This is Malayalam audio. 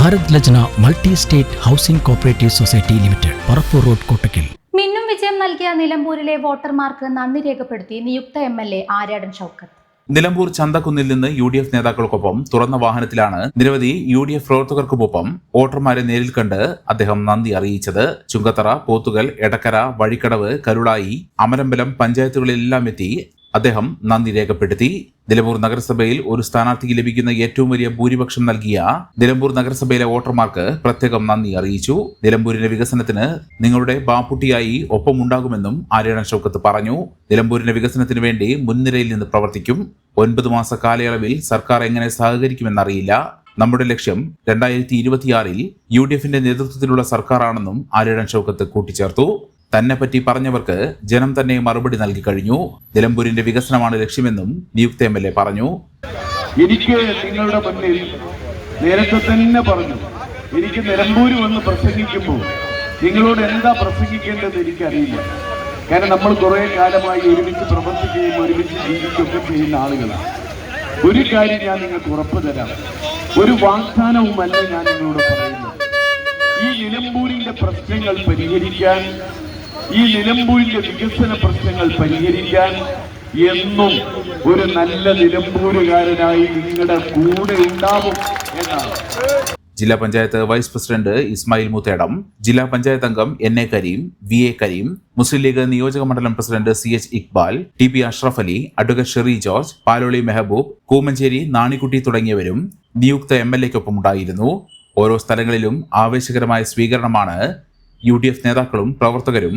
Bharat Lajna multi state housing cooperative society limited Parappur road Kottakkal. മിന്നും വിജയം നൽകിയ നിലമ്പൂരിലെ വോട്ടർമാർക്ക് നന്ദി രേഖപ്പെടുത്തി നിയുക്ത M L A Aryadan Shoukath. Nilambur ചന്തക്കുന്നിൽ നിന്ന് യു ഡി എഫ് നേതാക്കൾക്കൊപ്പം തുറന്ന വാഹനത്തിലാണ് നിരവധി യു ഡി എഫ് പ്രവർത്തകർക്കുമൊപ്പം വോട്ടർമാരെ നേരിൽ കണ്ട് അദ്ദേഹം നന്ദി അറിയിച്ചത്. ചുങ്കത്തറ പോത്തുകൽ എടക്കര വഴിക്കടവ് കരുളായി അമരമ്പലം പഞ്ചായത്തുകളിലെല്ലാം എത്തി അദ്ദേഹം നന്ദി രേഖപ്പെടുത്തി. നിലമ്പൂർ നഗരസഭയിൽ ഒരു സ്ഥാനാർത്ഥിക്ക് ലഭിക്കുന്ന ഏറ്റവും വലിയ ഭൂരിപക്ഷം നൽകിയ നിലമ്പൂർ നഗരസഭയിലെ വോട്ടർമാർക്ക് പ്രത്യേകം നന്ദി അറിയിച്ചു. നിലമ്പൂരിന്റെ വികസനത്തിന് നിങ്ങളുടെ ബാപ്പുട്ടിയായി ഒപ്പമുണ്ടാകുമെന്നും ആര്യണ ഷൗക്കത്ത് പറഞ്ഞു. നിലമ്പൂരിന്റെ വികസനത്തിന് വേണ്ടി മുൻനിരയിൽ നിന്ന് പ്രവർത്തിക്കും. ഒൻപത് മാസ കാലയളവിൽ സർക്കാർ എങ്ങനെ സഹകരിക്കുമെന്നറിയില്ല. നമ്മുടെ ലക്ഷ്യം രണ്ടായിരത്തി ഇരുപത്തിയാറിൽ യു ഡി എഫിന്റെ നേതൃത്വത്തിലുള്ള സർക്കാരാണെന്നും ആര്യൻ ഷൗക്കത്ത് കൂട്ടിച്ചേർത്തു. തന്നെ പറ്റി പറഞ്ഞവർക്ക് ജനം തന്നെ മറുപടി നൽകി കഴിഞ്ഞു. നിലമ്പൂരിന്റെ വികസനമാണ് ലക്ഷ്യമെന്നും നിയുക്ത എം എൽ എ പറഞ്ഞു. എനിക്ക് നിങ്ങളുടെ മുന്നിൽ നേരത്തെ തന്നെ പറഞ്ഞു. എനിക്ക് നിലമ്പൂര് വന്ന് പ്രസംഗിക്കുമ്പോൾ നിങ്ങളോട് എന്താ പ്രസംഗിക്കേണ്ടത് എനിക്കറിയില്ല. കാരണം നമ്മൾ കുറെ കാലമായി ഒരുമിച്ച് പ്രവർത്തിക്കുകയും ഒരുമിച്ച് ജീവിക്കുകയൊക്കെ ചെയ്യുന്ന ആളുകളാണ്. ഒരു കാര്യം ഞാൻ നിങ്ങൾക്ക് ഉറപ്പ് തരാം. ഒരു വാഗ്ദാനവുമല്ല ഞാൻ നിങ്ങളോട് പറയുന്നത്. ഈ നിലമ്പൂരിന്റെ പ്രശ്നങ്ങൾ പരിഹരിക്കാൻ ഈ നിലമ്പൂരിന്റെ വികസന പ്രശ്നങ്ങൾ പരിഹരിക്കാൻ എന്നും ഒരു നല്ല നിലമ്പൂരുകാരനായി നിങ്ങളുടെ കൂടെ ഉണ്ടാവും എന്നാണ്. ജില്ലാ പഞ്ചായത്ത് വൈസ് പ്രസിഡന്റ് ഇസ്മായിൽ മുത്തേടം ജില്ലാ പഞ്ചായത്ത് അംഗം N A Kareem V A Kareem Muslim League നിയോജക മണ്ഡലം president C H Iqbal T P Ashraf Ali advocate Sheri George Paloli Mehaboob Koomancheri Nanikutty തുടങ്ങിയവരും നിയുക്ത എം എൽ എക്കൊപ്പം ഉണ്ടായിരുന്നു. ഓരോ സ്ഥലങ്ങളിലും ആവേശകരമായ സ്വീകരണമാണ് യു ഡി എഫ് നേതാക്കളും പ്രവർത്തകരും